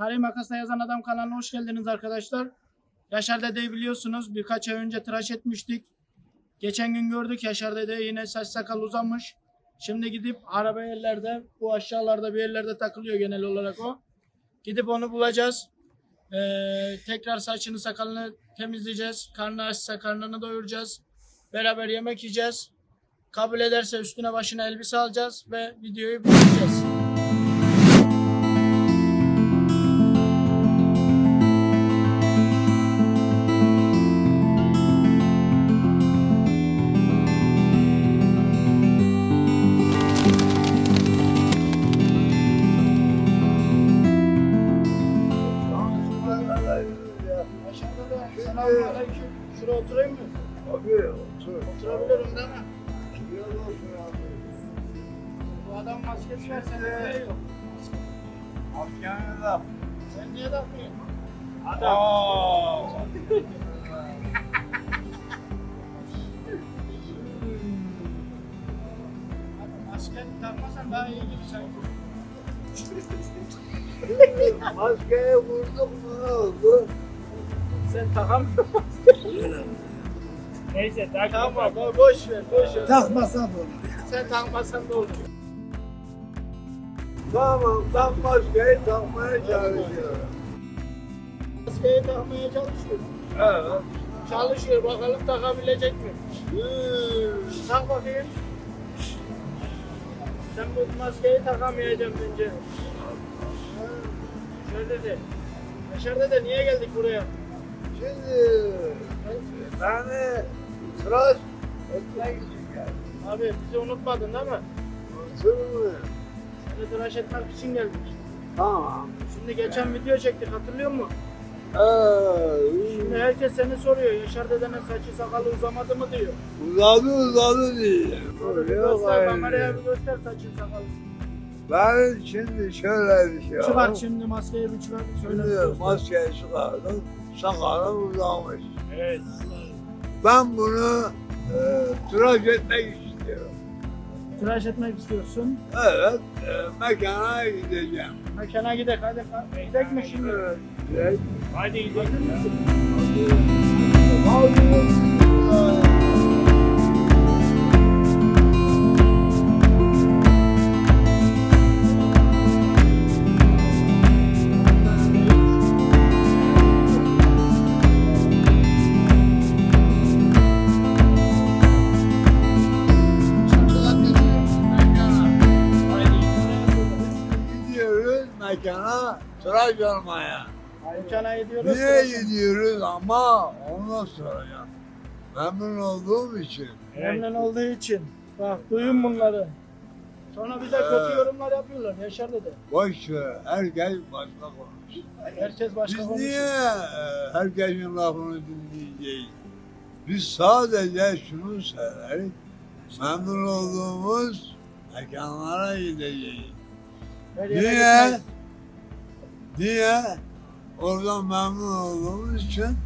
Tarih Makas'ta yazan adam kanalına hoş geldiniz arkadaşlar. Yaşar Dede'yi biliyorsunuz. Birkaç ay önce tıraş etmiştik. Geçen gün gördük Yaşar Dede yine saç sakal uzamış. Şimdi gidip araba yerlerde bu aşağılarda bir yerlerde takılıyor genel olarak o. Gidip onu bulacağız. Ee, tekrar saçını sakalını temizleyeceğiz. Karnı açsa karnını doyuracağız. Beraber yemek yiyeceğiz. Kabul ederse üstüne başına elbise alacağız ve videoyu bitireceğiz. Daha iyi gibi sanki. Maskeyi vurduk mu oldu? Sen takamıyorsun. Neyse takma. Bo boş ver, boş ver. Takmasa da olur. Sen takmasan da olur. Tamam ben maskeyi takmaya çalışıyorum. Maskeyi takmaya çalışıyor. Evet. Çalışıyor bakalım takabilecek mi? Hmm. Tak bakayım. Sen bu maskeyi takamayacaksın bence. Şöyle de. Yaşar de niye geldik buraya? Şimdi beni tıraş etmek için geldim. Abi bizi unutmadın değil mi? Oturmuyor. Seni tıraş etmek için geldik. Tamam. Şimdi geçen video çektik hatırlıyor musun? Şimdi herkes seni soruyor. Yaşar dedenin saçı sakalı uzamadı mı diyor. uzadı uzadı diye. Şöyle bir Yok göster kameraya bir göster saçın sakalı. Ben şimdi şöyle bir şey Çıkar var. şimdi maskeyi bir çıkar. Şöyle bir Şimdi göster. maskeyi çıkardım. Sakalım uzamış. Evet. Ben bunu e, tıraş etmek istiyorum. Tıraş etmek istiyorsun. Evet, e, mekana gideceğim. Mekana gidelim hadi. Gidelim mi şimdi? Evet. Hadi gidelim. Gidiyoruz mekana Mekana gidiyoruz. Niye gidiyoruz ama ondan soracağım. Memnun olduğum için. Memnun olduğu için. Bak duyun bunları. Sonra bir de kötü yorumlar yapıyorlar. Yaşar dedi. Boş ver, herkes başka konuş. Herkes başka Biz konuşuyor. niye e, herkesin lafını dinleyeceğiz? Biz sadece şunu söyleriz. Memnun olduğumuz mekanlara gideceğiz. Her yere Niye? gitmeyiz. Niye? Oradan memnun olduğumuz için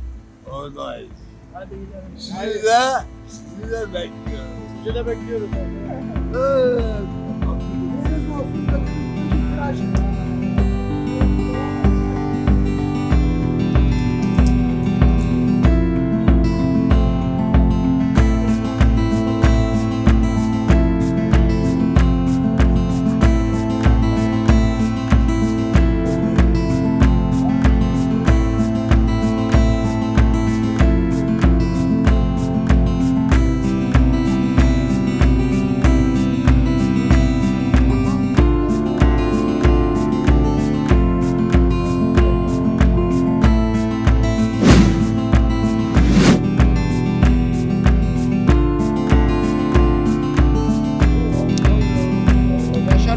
oradayız. Hadi gidelim. Sizi de, sizi de bekliyoruz. Sizi de bekliyoruz. Evet. Deniz olsun da bir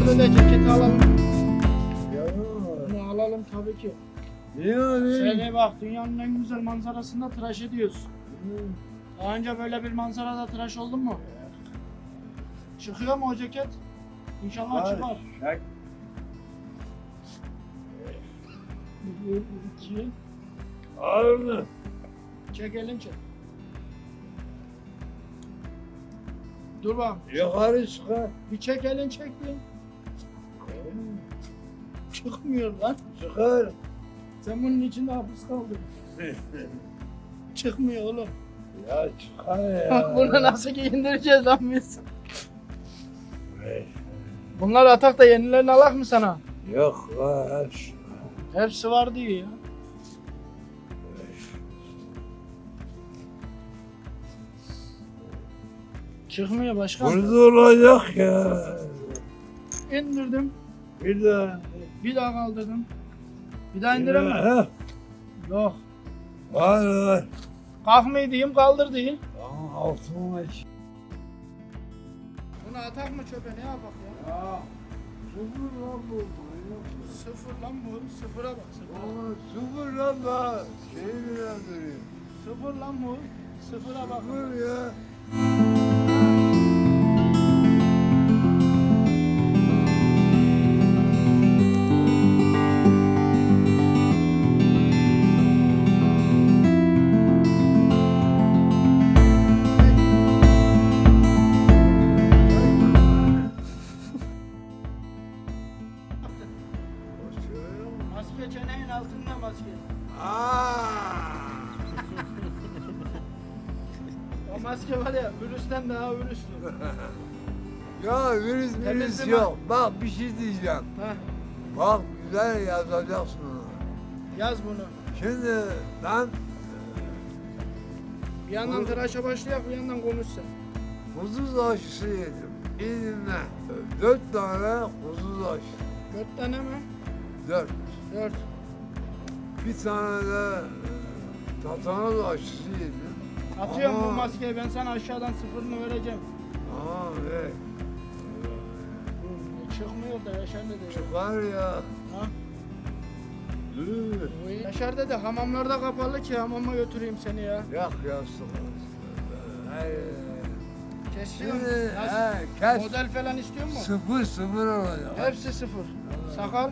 dede ceketi alalım. Ya, Bunu alalım tabii ki. Yani. Şöyle bak dünyanın en güzel manzarasında tıraş ediyoruz. Daha önce böyle bir manzarada tıraş oldun mu? Çıkıyor mu o ceket? İnşallah çıkar. Çek. Bir, iki. Çek elin çek. Dur bak. Yukarı çıkar. Bir çek elin çek bir. Çıkmıyor lan. Çıkar. Sen bunun içinde hapis kaldın. Çıkmıyor oğlum. Ya çıkar ya. Bunu nasıl giyindireceğiz lan biz? Bunlar atak da yenilerini alak mı sana? Yok la hepsi. Var diyor ya. Çıkmıyor başkan. Burada olacak ya. İndirdim. Bir de. Bir daha kaldırdım. Bir daha indiremem. Ha, Yok. Var var. Kalkmayı diyeyim kaldır diyeyim. Ama altıma iç. Bunu atak mı çöpe ne yapak ya? Ya. Sıfır lan bu. Sıfır lan bu. Sıfıra bak sıfıra. Ama sıfır lan da. Şey bile Sıfır lan bu. Sıfıra bak. Sıfır ya. Ya virüs virüs Temizleme. yok. Bak bir şey diyeceğim. Heh, Bak güzel yazacaksın onu. yaz bunu. Şimdi ben Bir yandan tıraşa başlayak bir yandan konuş sen. huzuz aşısı yedim. İyi dinle. Dört tane huzuz aşı. Dört tane mi? Dört. Dört. Bir tane de e, tatanoz aşısı yedim. Atıyorum bu Ama- maskeyi ben sana aşağıdan sıfırını vereceğim. Ama be Çıkmıyor da Yaşar dede. çıkar ya. Ha? Yaşar dede hamamlarda kapalı ki hamama götüreyim seni ya. Yak yastık. Hayır. Kesiyorum. Şimdi Nasıl? he, kes. Model falan istiyor mu? Sıfır sıfır olacak. Hepsi sıfır. Sakal.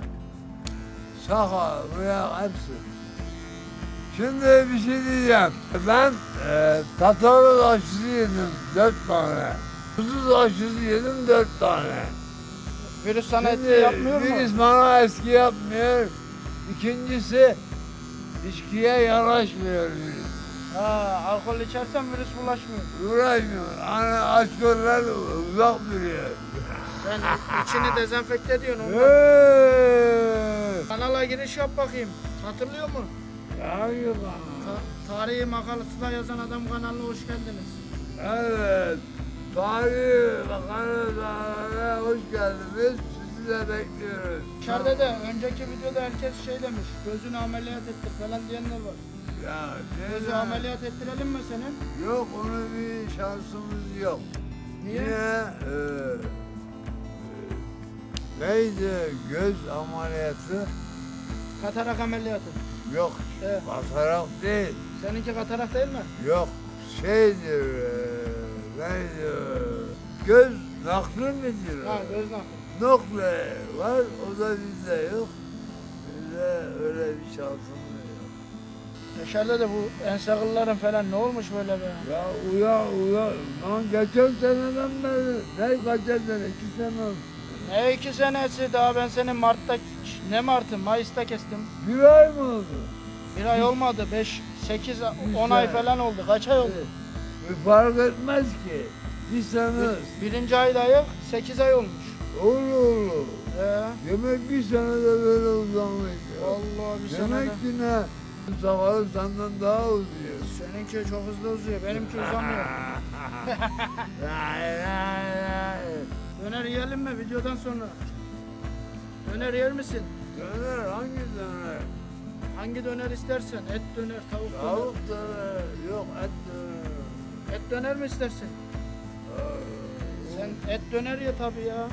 Sakal, buraya hepsi. Şimdi bir şey diyeceğim. Ben e, tatlı aşısı yedim dört tane. Tuzsuz aşısı yedim dört tane. Virüs sana etki Şimdi yapmıyor mu? Virüs bana eski yapmıyor. İkincisi içkiye yanaşmıyor virüs. Ha, alkol içersen virüs bulaşmıyor. Uğraşmıyor. Hani alkoller uzak duruyor. Sen içini dezenfekte ediyorsun ondan. Kanala giriş yap bakayım. Hatırlıyor mu? Bana? Ta- tarihi makalesinde yazan adam kanalına hoş geldiniz. Evet. Tarih Bakanı'na hoş geldiniz. Sizi de bekliyoruz. İçeride de önceki videoda herkes şey demiş. Gözünü ameliyat ettir falan diyenler var. Ya Gözü ne? ameliyat ettirelim mi senin? Yok onun bir şansımız yok. Niye? Niye? Ee, e, neydi göz ameliyatı? Katarak ameliyatı. Yok. Evet. Bakarak değil. Seninki katarak değil mi? Yok. Şeydir. E, neydi? Göz nakli midir? Ha göz nakli. Nokle var, o da bizde yok. Bizde öyle bir şansımız yok. Yaşar'da da bu ensakılların falan ne olmuş böyle be? Ya uya uya, lan geçen seneden beri, ne kaçan sene, iki sene oldu. Ne iki senesi daha ben seni Mart'ta, ne Mart'ı Mayıs'ta kestim. Bir ay mı oldu? Bir ay olmadı. 5, 8, 10 Güzel. ay falan oldu. Kaç ay oldu? Bir fark etmez ki. Bir sene, Birinci aydayız. 8 ay olmuş. olur olur. Ee, Demek bir senede böyle uzamış ya. Allah bir Demek senede. ki ne? Sakalı senden daha uzuyor. Seninki çok hızlı uzuyor. Benimki uzamıyor. Döner yiyelim mi videodan sonra? Döner yer misin? Döner hangi döner? Hangi döner istersen? Et döner, tavuk döner. Tavuk döner, yok et döner. Et döner mi istersin? Sen et döner ye tabii ya.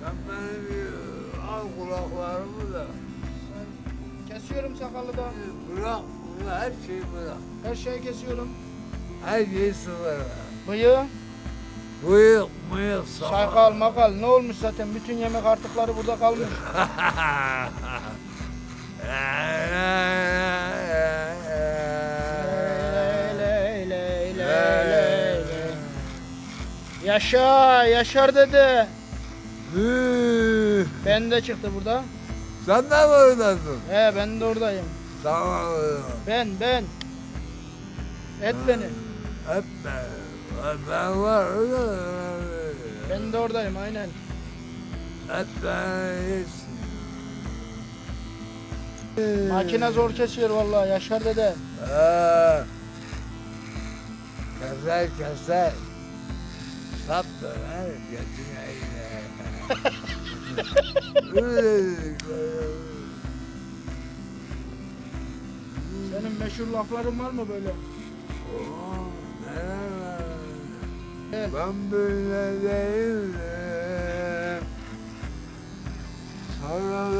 Sen beni bir al kulaklarımı da. Sen kesiyorum sakalı da. Bırak, bunu her şeyi bırak. Her şeyi kesiyorum. Her şeyi sıfır. Bıyığı, Mıyık, sakal. sakal, makal ne olmuş zaten? Bütün yemek artıkları burada kalmış. Ley, ley, ley, ley, ley, ley. Yaşa, Yaşar dede. Üh, Ben de çıktı burada. Sen de mi oradasın? He ben de oradayım. Tamam. Ben ben. Et beni. Hep ben. Var. Ben de oradayım aynen. Hep ben iyisin. Makine zor kesiyor vallahi Yaşar dede. Ee, Keser keser. Sap döner götüne. Senin meşhur lafların var mı böyle? Oo? Evet. Ben böyle değilim. Aldım.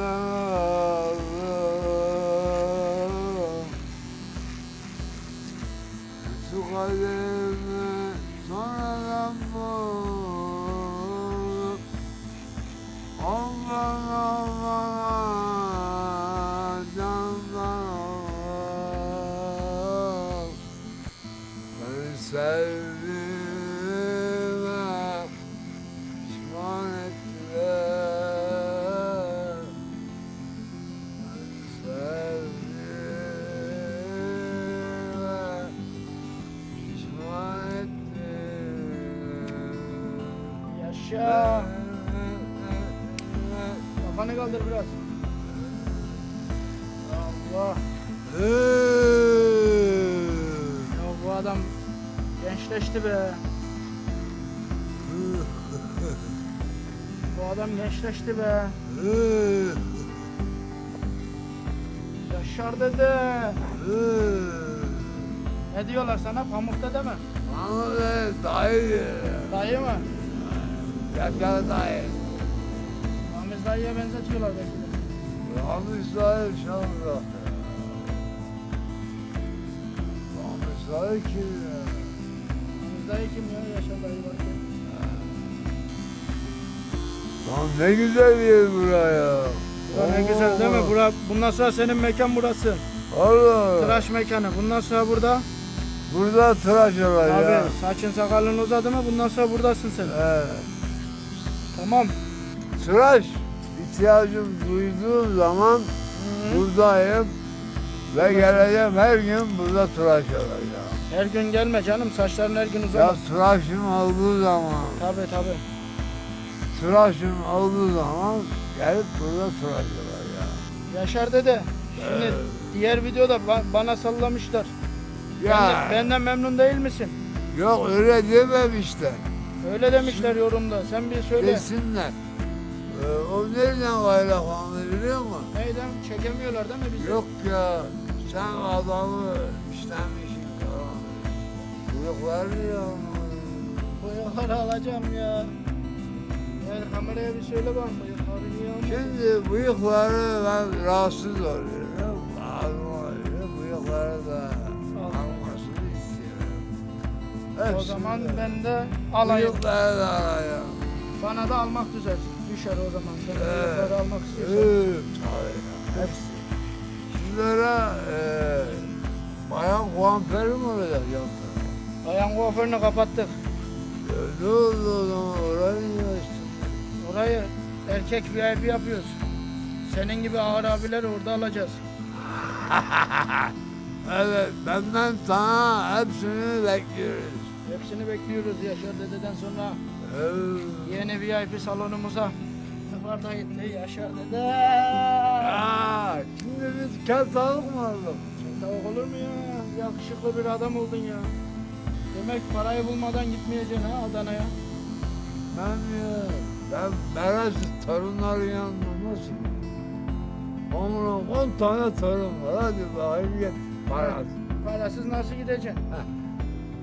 Şu kaderimi sonradan buldum. Aman aman candan ol. Beni sevdiğime kaldır biraz. Allah. Ya bu adam gençleşti be. Bu adam gençleşti be. Yaşar dede. Ne diyorlar sana? Pamuk dede mi? Ama be dayı. Dayı mı? Yaşar dayı. Dayıya benzetiyorlar belki de. Ramiz dayı şanlı. Ramiz dayı kim ya? Dayı kim ya? Yaşar dayı var ki. Lan ne güzel yer buraya. Bura ne güzel değil mi? Bura, bundan sonra senin mekan burası. Allah. Tıraş mekanı. Bundan sonra burada. Burada tıraş olay Abi ya. saçın sakalın uzadı mı bundan sonra buradasın sen. Evet. Tamam. Tıraş ihtiyacım duyduğum zaman buradayım. Ve geleceğim her gün burada tıraş olacağım. Her gün gelme canım saçların her gün Ya uzamaz. tıraşım olduğu zaman, Tabi tabi. tıraşım olduğu zaman gelip burada tıraş olacağım. Yaşar dede. Şimdi Evet. diğer videoda ba- bana sallamışlar. Ya Benden, benden memnun değil misin? yok öyle dememişler. Öyle demişler yorumda. Sen bir söyle. Desinler. Ee, o nereden kaynaklandı biliyor musun? Neyden? Çekemiyorlar değil mi bizi? Yok ya sen adamı işlemişsin falan. Bıyıkları ya. Bıyıkları alacağım ya. Yani kameraya bir söyle bana bıyıkları niye almadın? Şimdi bıyıkları ben rahatsız oluyorum. Ağzım ağrıyor. Bıyıkları da almasını istiyorum. O Hepsini zaman de. ben de alayım. Bıyıkları da alayım. Bana da almak düşer. Düşer o zaman. Sen bıyıkları almak istiyorsan. Evet, tabii. Hepsi. Şunlara e, bayan kuaförü mü olacak yoksa? Bayan kuaförünü kapattık. E, Ne oldu o zaman orayı niye açtın? Orayı erkek VIP yapıyoruz. Senin gibi ağır abileri orada alacağız. Evet, benden sana hepsini bekliyoruz. Hepsini bekliyoruz Yaşar dededen sonra Evet. yeni VIP salonumuza. Sefer da gitti Yaşar dede. Aa, şimdi biz kel tavuk mu aldık? Sen tavuk olur mu ya? Yakışıklı bir adam oldun ya. Demek parayı bulmadan gitmeyeceksin ha Adana'ya. Ben ya, ben Meraş'ı torunların yanında nasıl? Onun on tane torun var, hadi bakayım gel. Parası. Parasız nasıl gideceksin?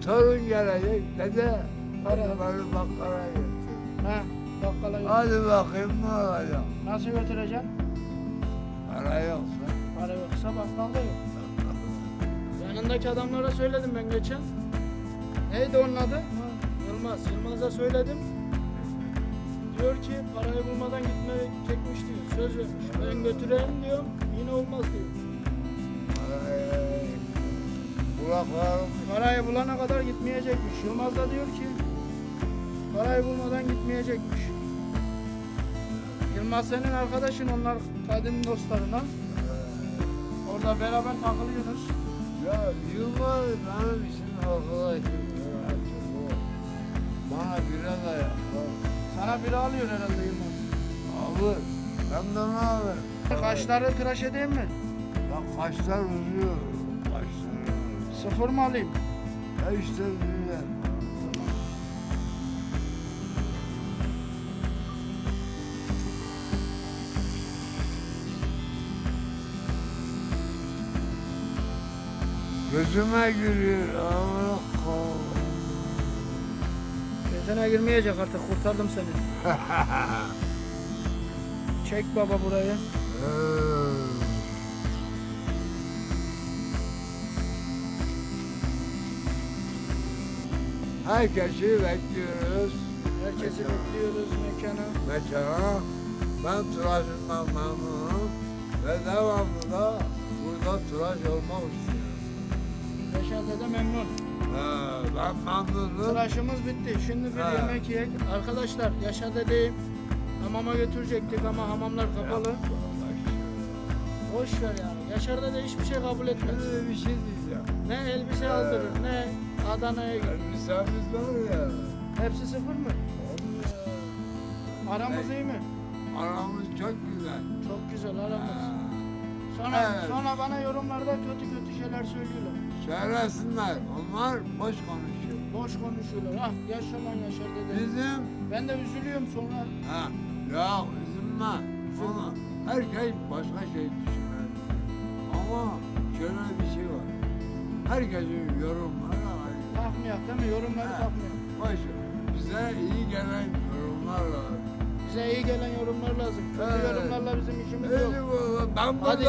Torun gelecek, dede. Para. Bakkala götür. Ha, bakkala götür. Hadi bakayım ne olacak? Nasıl götüreceksin? Para yoksa. Para yoksa bakkalda yok. Yanındaki adamlara söyledim ben geçen. Neydi onun adı? Ha, Yılmaz. Yılmaz'a söyledim. Diyor ki parayı bulmadan gitmeyecekmiş diyor. Söz vermiş. Ben götüreyim diyorum. Yine olmaz diyor. Ay, Kulaklarım Parayı bulana kadar gitmeyecekmiş. Yılmaz da diyor ki parayı bulmadan gitmeyecekmiş. Yılmaz senin arkadaşın onlar kadim dostlarına. Orada beraber takılıyorsunuz. Ya Yılmaz benim için arkadaşım. Bana bira da yapar. Sana biri alıyor herhalde Yılmaz. Alır. Ben de ne alır? Kaşları tıraş edeyim mi? Ya kaşlar uzuyor. Kaşlar. Sıfır mı alayım? Ya işte Gözüme giriyor. Allah Allah. Gözüne girmeyecek artık kurtardım seni. Çek baba burayı. Herkesi bekliyoruz. Herkesi bekliyoruz mekana. Mekana. Ben tıraşından memnunum. Ve devamlı da burada tıraş olmak istiyorum. Yaşar'da da memnun. Ee, ben memnunum. Tıraşımız bitti. Şimdi bir Ha. yemek yiyek. Arkadaşlar Yaşar'da değil. Hamama götürecektik ama hamamlar kapalı. Boş ver yani. Yaşar'da da hiçbir şey kabul etmez. Şimdi bir şey diyeceğim. Ne elbise aldırır ne Adana'ya gider. Elbisemiz var ya. Hepsi sıfır mı? Aramız iyi mi? Aramız çok güzel. Çok güzel aramız. Sonra, Evet. sonra bana yorumlarda kötü kötü şeyler söylüyorlar. Söylesinler. Onlar boş konuşuyor. Boş konuşuyorlar. Ah yaşaman Yaşar dedi. Bizim Ben de üzülüyorum sonra. ha, ya üzülme. Ama herkes başka şey düşünür. Ama şöyle bir şey var. Herkesin yorumları aynı. Takmayak değil mi? Yorumları Ha. takmayak. Boş. Bize iyi gelen yorumlar var. Bize iyi gelen yorumlar lazım. Kötü Evet. yorumlarla bizim işimiz yok. Öyle bu. Ben Hadi.